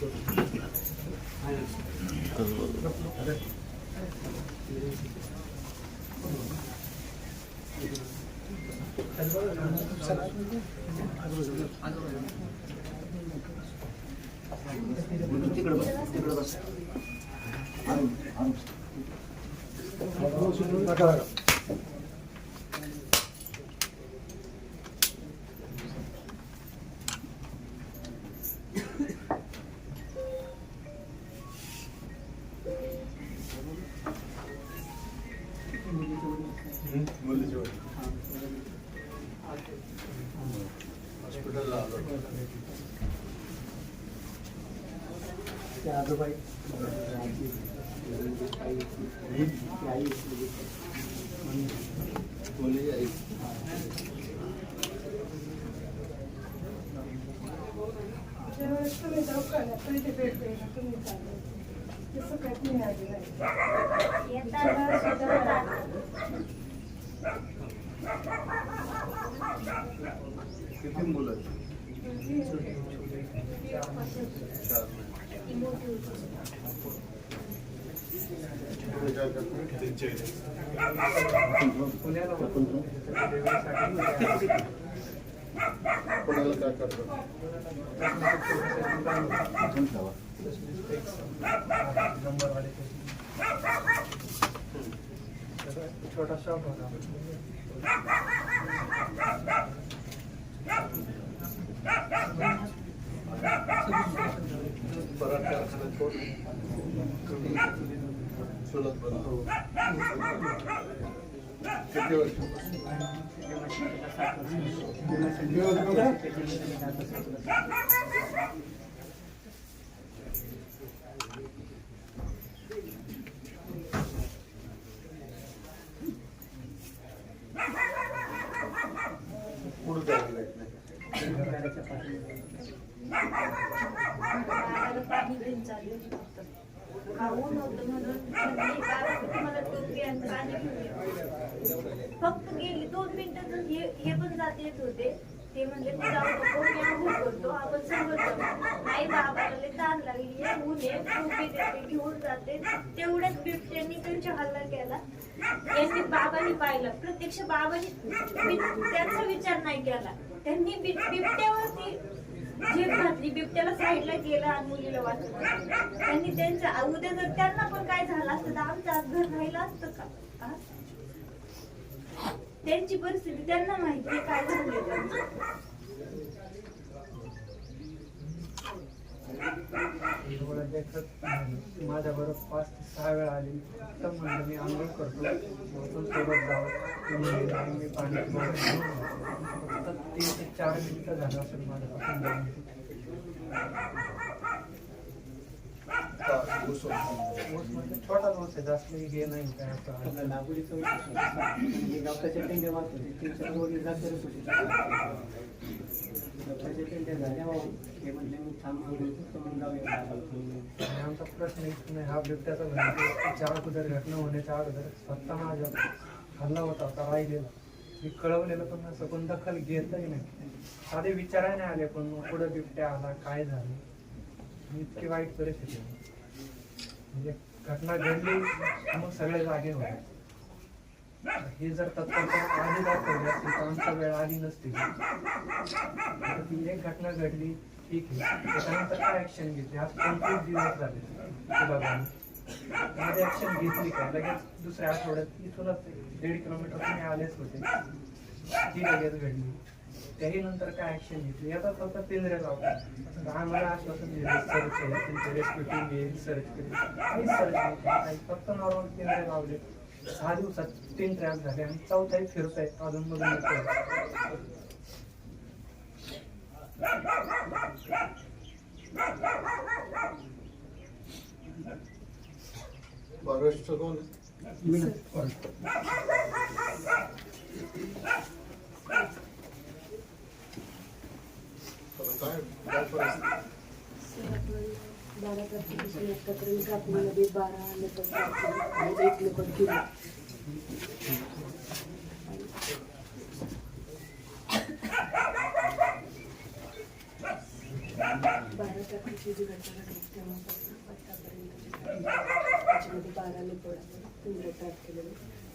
दवाखान्यात पहिली भेट द्यायला किती मुलं ती मोठी कोणाला काय करतात छोटा शॉप होता. परत कारखान्यात कोण चुलत बनतो किती वर्ष पुढे जायला बाळाला पाणी देऊन चालू आहे फक्त. खाऊ नव्हतं म्हणून म्हणली, "बाळा, तुम्हाला टोपी आणि पाणी घेऊन ये." फक्त गेली दोन मिनिटं हे हे पण जात येत होते. ते म्हणले "तू जाऊ नको मी आंघोळ करतो आपण सगळं जाऊ नाही बाबाला लय ताण लागली हे ऊन आहे देते घेऊन जाते. तेवढ्याच बिबट्यांनी त्यांच्या हल्ला केला यांनी बाबांनी पाहिलं. प्रत्यक्ष बाबांनी बि- त्यांचा विचार नाही केला. त्यांनी बि- बिबट्यावरती झेप घातली. बिबट्याला साईडला गेला आणि मुलीला वाचलं त्यांनी त्यांच्या उद्या जर त्यांना पण काय झालं असतं तर आमचं आज घर राहिलं असतं का? हा? त्यांची परिस्थिती त्यांना माहिती आहे काय झालंय देखत माझ्या बरोबर पाच ते सहा वेळा आली. तर म्हणलं मी आंघोळ करतो. आपण सोबत जावं. मी पाणी फक्त तीन ते चार मिनिटं झालं असेल माझ्यापासून जाऊन ऊस छोटा ऊस आहे जास्त हे नाही काय असं लागवडीचं म्हणजे गवताच्या पेंड्या वाहत होते तीनशे रोडली जात करत होते गवताच्या पेंड्या झाल्यावर हे म्हणले मग थांब आणि आमचा प्रश्न इथं नाही हा बिबट्याचा घडण्याच्या अगोदर घटना होण्याच्या अगोदर स्वतः माझ्या हल्ला होता होता राहिलेला मी कळवलेलं पण असं कोण दखल घेतही नाही साधे विचाराय नाही आले पण मग पुढं बिबट्या आला काय झालं? आणि इतकी वाईट परिस्थिती होती. म्हणजे घटना घडली मग सगळे जागे होते. हे जर तत्परता आधी दाखवली असती तर आमचा वेळ आली नसती. तर ती एक घटना घडली ठीक आहे. त्याच्यानंतर काय ऍक्शन घेतली? आज पंचवीस दिवस झाले? ते ऍक्शन घेतली का? लगेच दुसऱ्या आठवड्यात इथूनच दीड किलोमीटर तुम्ही आलेच होते. ती लगेच घडली. त्याही नंतर काय ऍक्शन घेतली? आता फक्त पिंजरे लावतात आम्हाला आश्वासन दिलं सर्च आहे त्यांचे रेस्क्यू टीम येईल सर्च करेल काही सर्च नाही काही फक्त नॉर्मल पिंजरे लावले. सहा दिवसात तीन ट्रॅप झाले आणि चौथाही फिरताय अजून मधून. फॉरेस्ट कोण मी काय काय परिस्थिती बारा तारखेपासून आतापर्यंत कापणीमध्ये बारा लेपन एक लेपन केलं बारा तारखेची जी घटना घडली तेव्हापासून आतापर्यंत त्याच्यामध्ये बारा लेपड आपण तारखेला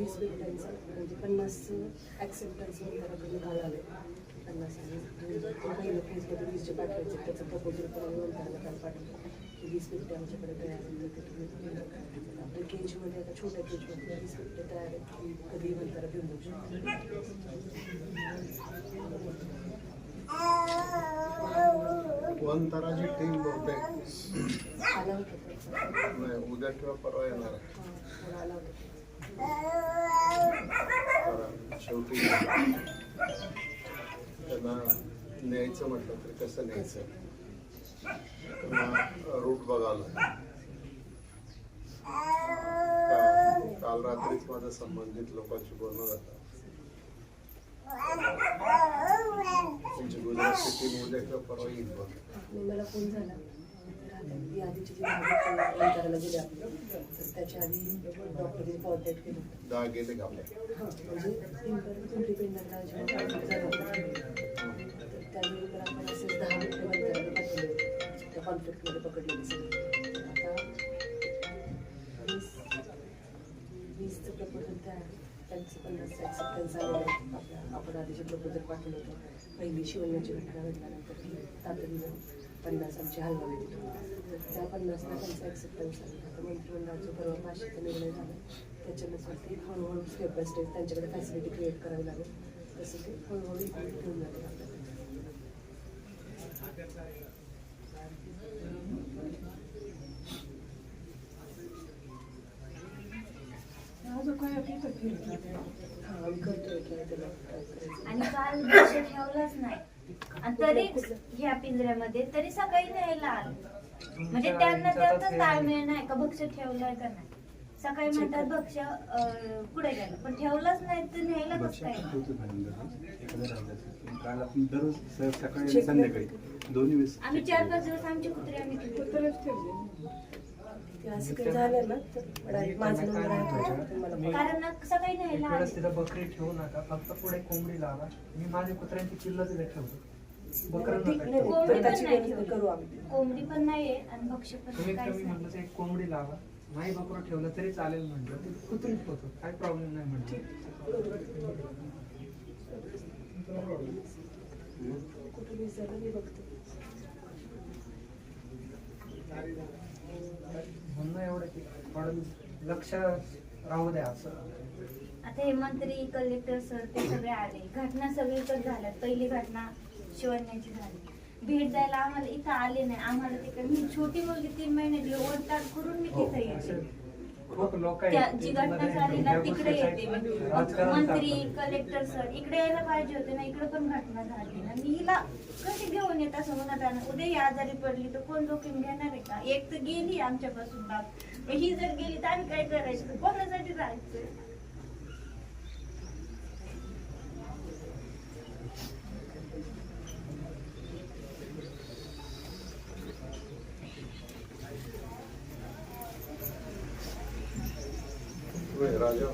वीस मिनिटांचा म्हणजे पन्नास ॲक्सेप्टन्स काल आले पन्नास पहिलं फेजमध्ये वीस जे पाठवायचे. त्याचं प्रपोजल पण आम्ही नंतरला काल पाठवलं. वीस मिनिटं आमच्याकडे तयार आहेत तर ते तुम्ही आपल्या केजमध्ये आता छोट्या केजमध्ये वीस मिनिटं तयार आहेत कधी नंतर देऊन देऊ वनतराची टीम बहुतेक उद्या किंवा परवा येणार आहे. शेवटी त्यांना न्यायचं म्हटलं तरी कसं न्यायचं? रूट बघायला काल रात्रीच माझं संबंधित लोकांशी बोलणं झालं. त्यांची गुजरातची टीम उद्या किंवा परवा येईल बघ. ती आधीची जी करायला गेले आपले तर त्याच्या आधी डॉक्टरने कॉन्टॅक्ट केलं दहा गेले का आपल्या? म्हणजे पिंपरी पेंडरला जेव्हा त्यावेळी तर आपण असेच दहा मिनिटं त्या कॉन्फ्लिक्टमध्ये पकडलेले सगळे. आता वीस वीसचं प्रपोजल आहे. त्यांचं पन्नास ॲक्सेप्टन्स आलेलं आहे. आपल्या आपण आधीचे प्रपोजल पाठवलं होतं. पहिली शिवण्याची घटना घडल्यानंतर तातडीनं पन्नास आमची तिथून तर त्या पन्नासला त्यांचं ॲक्सेप्टन्स आलं. आता मंत्रिमंडळाचा परवा पाचशेचा निर्णय झाला. त्याच्यानुसार ती हळूहळू स्टेप बाय स्टेप त्यांच्याकडे फॅसिलिटी क्रिएट करावी लागेल. तसं ते हळूहळू इकडे घेऊन जाते आपल्याला हां. आणि काल ठेवलंच नाही. आणि तरी ह्या पिंजऱ्यामध्ये तरी सकाळी न्यायला आलं. म्हणजे त्यांना त्याचा ताळमेळ नाही का? भक्ष ठेवलंय का नाही? सकाळी म्हणतात भक्ष पुढे गेलं. पण ठेवलंच नाही तर न्यायला कसं काय काल आपण दररोज स- सकाळी आणि Check संध्याकाळी दोन्ही वेळेस आम्ही चार पाच दिवस आमचे कुत्रे आम्ही ठेवले. कुत्रच ठेवले. ते असं काही झालं ना तर direct माझा नंबर आहे तुमच्याकडे, मला call कारण ना सकाळी न्यायला आले. तिथं बकरी ठेवू नका फक्त पुढे कोंबडी लावा. मी माझ्या कुत्र्यांची चिल्ल तिथे ठेवतो. कोंबडी पण नाहीये आणि भक्ष पण कमीत काहीच कमी नाही. म्हटलं तर एक कोंबडी लावा. नाही बकरं ठेवलं तरी चालेल म्हटलं ते कुत्रीच होतो. काय प्रॉब्लेम नाही म्हटलं कुठे विसरलं मी बघते म्हणणं एवढं की लक्ष राहू द्या असं. आता हे मंत्री कलेक्टर सर ते सगळे आले. घटना सगळीकडे झाल्या पहिली घटना शिवण्याची झाली. भेट द्यायला आम्हाला इथं आले नाही. आम्हाला तिकडे मी छोटी मुलगी तीन महिन्याची ओढताड करून मी हो, तिथं येते. खूप लोक त्या जी घटना झाली ना तिकडे येते मी. मंत्री. कलेक्टर सर इकडे यायला पाहिजे होते ना इकडे पण घटना झाली ना. मी हिला कशी घेऊन येत असं म्हणत आहे ना उद्या ही आजारी पडली तर कोण जोखीम घेणार आहे का? एक तर गेली आमच्यापासून बाप. ही जर गेली तर आम्ही काय करायचं? कोणासाठी राहायचं? राजा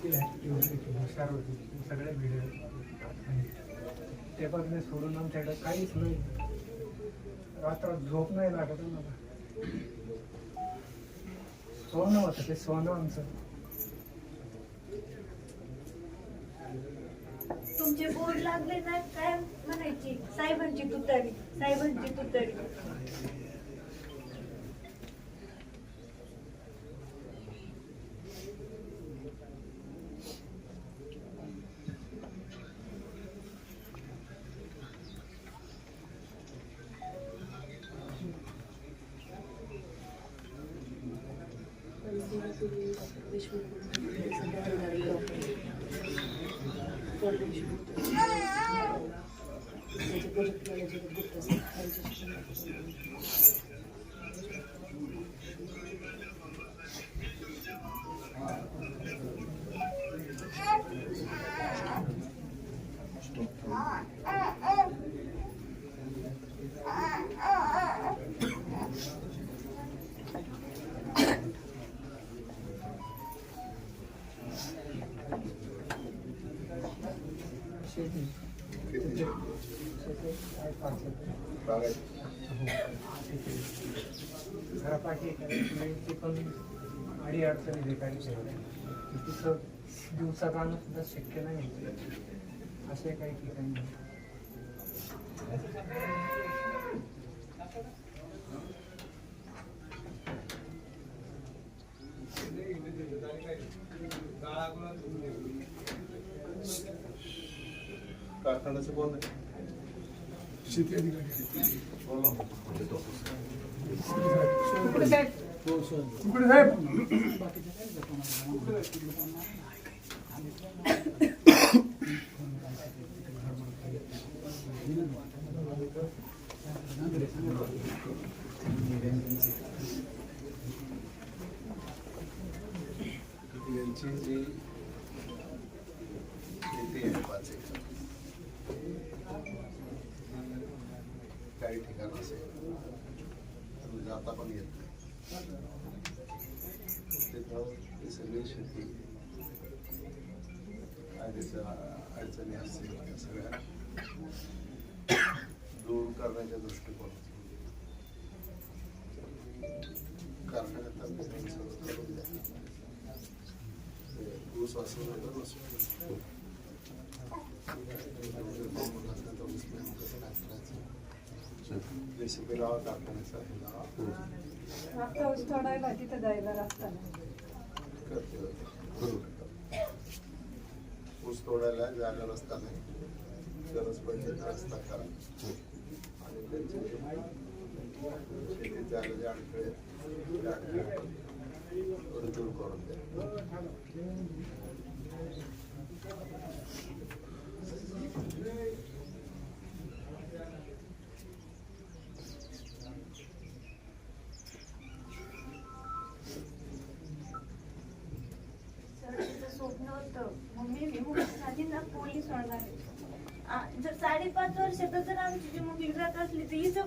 हुशार सगळे व्हिडिओ ते बघणे सोडून आमच्याकडे काहीच नाही. रात्र झोप नाही लागत हो मला. सोनं होतं ते सोनं आमचं तुमचे बोर्ड लागले ना काय म्हणायची? साहेबांची तुतारी साहेबांची तुतारी. Deshmukh good, really, really good position. घरापाठी ती पण अडी अडचणी बेकारी तिथं दिवसात आणणं सुद्धा शक्य नाही असे काही ठिकाणी कारखान्याचं कोण आहे? शेती अधिकारी कुकडे साहेब यांची जी शेती आहे पाच एकर काही ठिकाण असेल तर पण येत नाही. तिथं सगळी शेती अडचणी असतील सगळ्या दूर करण्याच्या दृष्टिकोनातून. कारखान्यात आम्ही त्यांनी ऊस असं वेगळं नसतो ऊस नाही कसं काय लावा कारखान्याचा हे लावा ऊस तोडायला तिथं जायला रस्ता नाही. ऊस तोडायला जायला रस्ता नाही. गरज पडली तर रस्ता करा. आणि त्यांचे शेतीत जायला जे अडथळे दूर करून द्या सर तिचं स्वप्न होतं मम्मी मी मुलीसाठी ना पोलीस होणार आहे. आ, जर साडेपाच वर्षात जर आमची जी मुलगी जात असली तर हिचं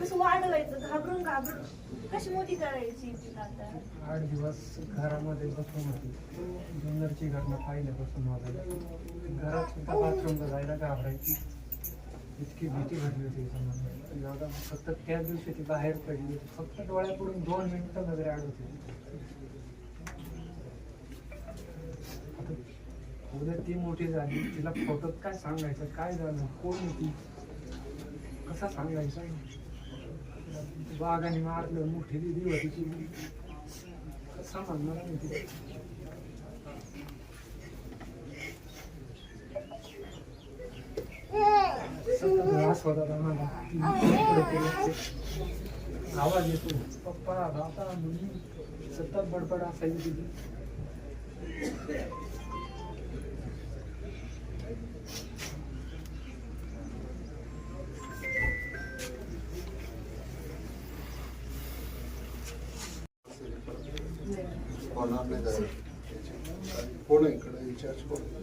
कसं वाढवायचं? घाबरून घाबरून. कशी मोठी करायची तिला आता? आठ दिवस घरामध्ये बसून होती. डोंगरची घटना पाहिल्यापासून मला घरात सुद्धा बाथरूमला जायला घाबरायची. इतकी भीती भरली होती समजा एवढा फक्त त्याच दिवशी ती बाहेर पडली. फक्त डोळ्यापुढून दोन मिनिटं वगैरे आड होती. आता उद्या ती मोठी झाली. तिला फोटोत काय सांगायचं? काय झालं? कोण होती? कसं सांगायचं बागाने मारलं मोठी दिदी होती ती. कसा म्हणणार नाही ती त्रास होता मला आवाज येतो. पप्पा दादा मुली सतत बडबड असायची तिथे. होणार नाही जायला कोण आहे इकडे इन्चार्ज कोण आहे?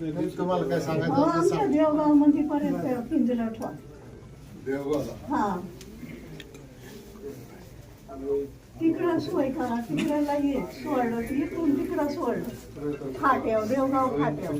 तुम्हाला काय देवगावमध्ये परत पिंजरा ठेवा. देवगावला? हा. तिकडं सोय करा तिकडला ये सोडलं इकडून तिकडं सोडलं. खाट्याव देवगाव खाट्याव